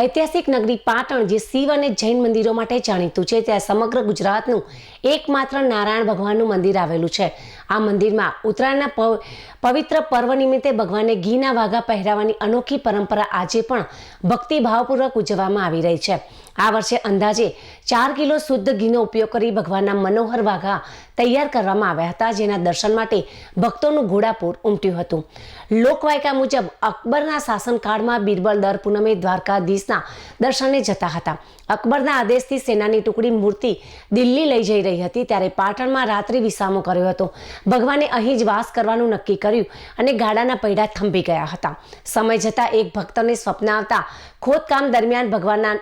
ઐતિહાસિક નગરી પાટણ જે શિવ અને જૈન મંદિરો માટે જાણીતું છે, ત્યાં સમગ્ર ગુજરાતનું એકમાત્ર નારાયણ ભગવાનનું મંદિર આવેલું છે. આ મંદિરમાં ઉત્તરાયણના પવ- પવિત્ર પર્વ નિમિત્તે ભગવાનને ઘીના વાઘા પહેરાવાની અનોખી પરંપરા આજે પણ ભક્તિભાવપૂર્વક ઉજવવામાં આવી રહી છે. આ વર્ષે અંદાજે ચાર કિલો શુદ્ધ ઘીનો ઉપયોગ કરી ભગવાનના મનોહર વાઘા તૈયાર કરવામાં આવ્યા હતા, જેના દર્શન માટે ભક્તોનું ઘોડાપૂર ઉમટ્યું હતું. લોકવાયકા મુજબ અકબરના શાસનકાળમાં બિરબલ દર પૂનમે દ્વારકાધીશના દર્શને જતા હતા. અકબરના આદેશથી સેનાની ટુકડી મૂર્તિ દિલ્હી લઈ જઈ રહી હતી, ત્યારે પાટણમાં રાત્રિ વિસામો કર્યો હતો. ભગવાને અહીં જ વાસ કરવાનું નક્કી કર્યું અને ગાડાના પૈડા થંભી ગયા હતા. સમય જતાં એક ભક્તને સ્વપ્ન આવતા ખોદકામ દરમિયાન ભગવાનના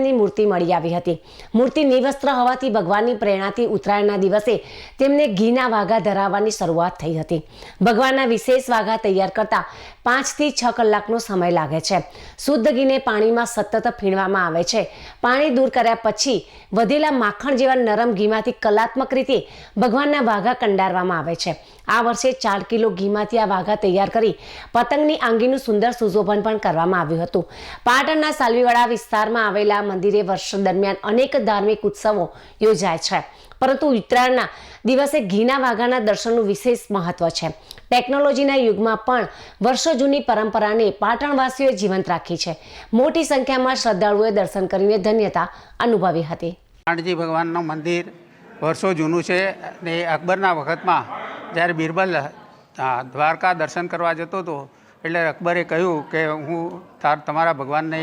નારાયણની મૂર્તિ મળી આવી હતી. મૂર્તિ નિવસ્ત્ર હોવાથી ભગવાનની પ્રેરણાથી ઉત્તરાયણના દિવસે તેમને ઘીના વાઘા ધરાવવાની શરૂઆત થઈ હતી. ભગવાનના વિશેષ વાઘા તૈયાર કરતા પાંચથી છ કલાકનો સમય લાગે છે. શુદ્ધ ઘીને પાણીમાં સતત ફીણવામાં આવે છે. પાણી દૂર કર્યા પછી વધેલા માખણ જેવા નરમ ઘીમાંથી કલાત્મક રીતે ભગવાનના વાઘા કંડારવામાં આવે છે. આ વર્ષે ચાર કિલો ઘીમાંથી આ વાઘા તૈયાર કરી પતંગની આંગીનું સુંદર સુશોભન પણ કરવામાં આવ્યું હતું. પાટણના સાલવીવાડા વિસ્તારમાં આવેલા મંદિરે વર્ષ દરમિયાન અનેક ધાર્મિક ઉત્સવો યોજાય છે. પરંતુ ઉત્તરાયણના દિવસે ઘીના વાઘાના દર્શનનું વિશેષ મહત્વ છે. ટેકનોલોજીના યુગમાં પણ વર્ષો જૂની પરંપરાને પાટણવાસીઓએ જીવંત રાખી છે. મોટી સંખ્યામાં શ્રદ્ધાળુઓએ દર્શન કરીને ધન્યતા અનુભવી હતી. પાટણજી ભગવાનનું મંદિર વર્ષો જૂનું છે અને અકબરના વખતમાં જ્યારે બિરબલ દ્વારકા દર્શન કરવા જતો હતો, એટલે અકબરે કહ્યું કે હું તાર, તમારા ભગવાનને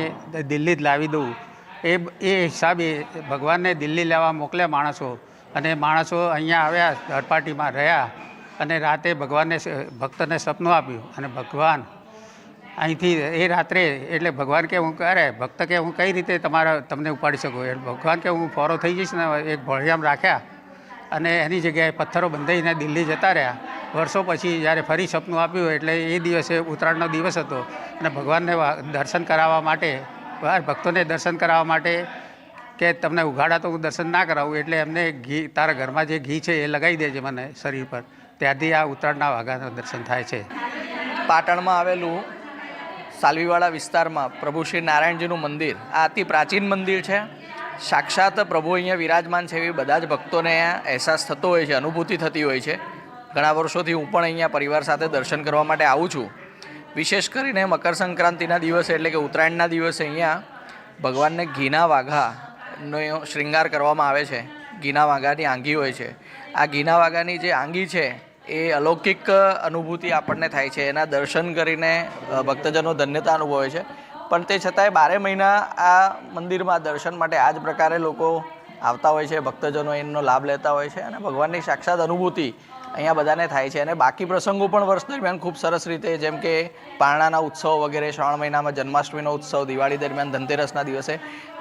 દિલ્હી જ લાવી દઉં. એ એ હિસાબે ભગવાનને દિલ્હી લેવા મોકલ્યા માણસો અને માણસો અહીંયા આવ્યા, ધરપાટીમાં રહ્યા. અને રાતે ભગવાનને ભક્તને સપનું આપ્યું અને ભગવાન અહીંથી એ રાત્રે એટલે ભગવાન કે હું કરે ભક્ત કે હું કઈ રીતે તમારા, તમને ઉપાડી શકું? એટલે ભગવાન કે હું ફોરો થઈ જઈશ ને, એક ભળિયામ રાખ્યા અને એની જગ્યાએ પથ્થરો બંધાઈને દિલ્હી જતા રહ્યા. વર્ષો પછી જ્યારે ફરી સપનું આપ્યું એટલે એ દિવસે ઉત્તરાયણનો દિવસ હતો અને ભગવાનને દર્શન કરાવવા માટે ભક્તોને દર્શન કરાવવા માટે કે તમને ઉઘાડા તો હું દર્શન ના કરાવું, એટલે એમને ઘી, તારા ઘરમાં જે ઘી છે એ લગાવી દેજે મને શરીર પર. ત્યારથી આ ઉત્તરાયણના વાઘાના દર્શન થાય છે. પાટણમાં આવેલું સાલવીવાડા વિસ્તારમાં પ્રભુ શ્રી નારાયણજીનું મંદિર, આ અતિ પ્રાચીન મંદિર છે. સાક્ષાત પ્રભુ અહીંયા વિરાજમાન છે એવી બધા જ ભક્તોને અહેસાસ થતો હોય છે, અનુભૂતિ થતી હોય છે. ઘણા વર્ષોથી હું પણ અહીંયા પરિવાર સાથે દર્શન કરવા માટે આવું છું. વિશેષ કરીને મકર સંક્રાંતિના દિવસે એટલે કે ઉત્તરાયણના દિવસે અહીંયા ભગવાનને ઘીના વાઘાનો શૃંગાર કરવામાં આવે છે. ઘીના વાઘાની આંગી હોય છે. આ ઘીના વાઘાની જે આંગી છે એ અલૌકિક અનુભૂતિ આપણને થાય છે. એના દર્શન કરીને ભક્તજનો ધન્યતા અનુભવે છે. પણ તે છતાંય બારે મહિના આ મંદિરમાં દર્શન માટે આ જ પ્રકારે લોકો આવતા હોય છે. ભક્તજનો એનો લાભ લેતા હોય છે અને ભગવાનની સાક્ષાત અનુભૂતિ અહીંયા બધાને થાય છે અને બાકી પ્રસંગો પણ વર્ષ દરમિયાન ખૂબ સરસ રીતે, જેમ કે પારણાના ઉત્સવ વગેરે, શ્રાવણ મહિનામાં જન્માષ્ટમીનો ઉત્સવ, દિવાળી દરમિયાન ધનતેરસના દિવસે,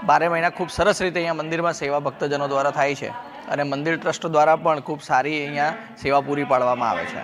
બારે મહિના ખૂબ સરસ રીતે અહીંયા મંદિરમાં સેવા ભક્તજનો દ્વારા થાય છે અને મંદિર ટ્રસ્ટ દ્વારા પણ ખૂબ સારી અહીંયા સેવા પૂરી પાડવામાં આવે છે.